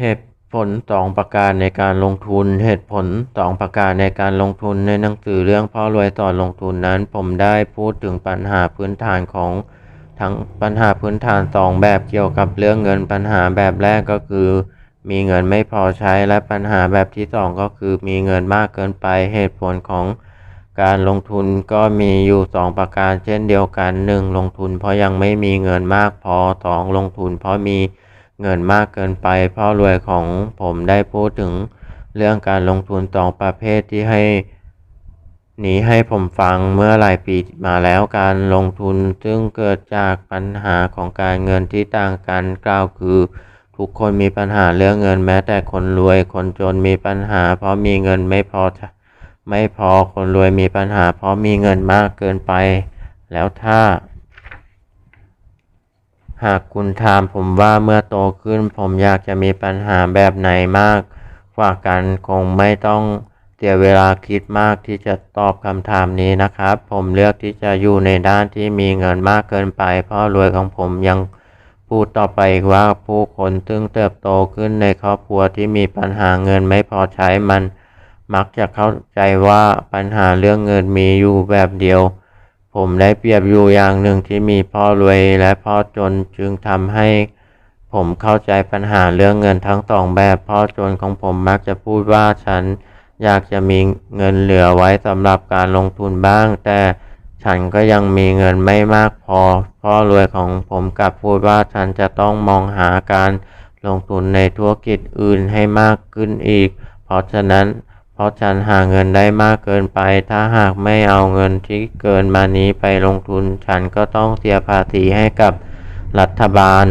เหตุผลสองประการในการลงทุน เหตุผลสองประการในการลงทุนในหนังสือเรื่องพ่อรวยสอนลงทุนนั้น ผมได้พูดถึงปัญหาพื้นฐานของทั้งปัญหาพื้นฐานสองแบบเกี่ยวกับเรื่องเงินปัญหาแบบแรกก็คือ มีเงินไม่พอใช้และปัญหาแบบที่สองก็คือ มีเงินมากเกินไปเหตุผลของการลงทุนก็มีอยู่สองประการเช่นเดียวกันหนึ่งลงทุนเพราะยังไม่มีเงินมากพอสองลงทุนเพราะมี เงินมากเกินไปพ่อรวยของผมได้พูดถึงเรื่องการลงทุนสองประเภทที่ให้นี้ให้ผมฟังเมื่อหลายปีมาแล้วการลงทุนซึ่งเกิดจากปัญหาของการเงินที่ต่างกันกล่าวคือ ทุกคนมีปัญหาเรื่องเงินแม้แต่คนรวยคนจนมีปัญหา เพราะมีเงินไม่พอ ไม่พอคนรวยมีปัญหา เพราะมีเงินมากเกินไป แล้วถ้า หากคุณถามผมว่าเมื่อโตขึ้นผมอยากจะมีปัญหาแบบไหนมากกว่ากันคงไม่ต้องเสียเวลาคิดมากที่จะตอบคำถามนี้นะครับ ผมเลือกที่จะอยู่ในด้านที่มีเงินมากเกินไป เพราะรวยของผมยังพูดต่อไปอีกว่าผู้คนซึ่งเติบโตขึ้นในครอบครัวที่มีปัญหาเงินไม่พอใช้มัน มักจะเข้าใจว่าปัญหาเรื่องเงินมีอยู่แบบเดียว ผมได้เปรียบอยู่อย่างหนึ่งที่มีพ่อรวยและพ่อจนจึงทำให้ ผมเข้าใจปัญหาเรื่องเงินทั้งสองแบบพ่อจนของผมมักจะพูดว่าฉันอยากจะมีเงินเหลือไว้สำหรับการลงทุนบ้าง แต่ฉันก็ยังมีเงินไม่มากพอ พ่อรวยของผมกลับพูดว่าฉันจะต้องมองหาการลงทุนในธุรกิจอื่นให้มากขึ้นอีก เพราะฉะนั้น เพราะฉันหาเงินได้มากเกินไป ถ้าหากไม่เอาเงินที่เกินมานี้ไปลงทุน ฉันก็ต้องเสียภาษีให้กับรัฐบาล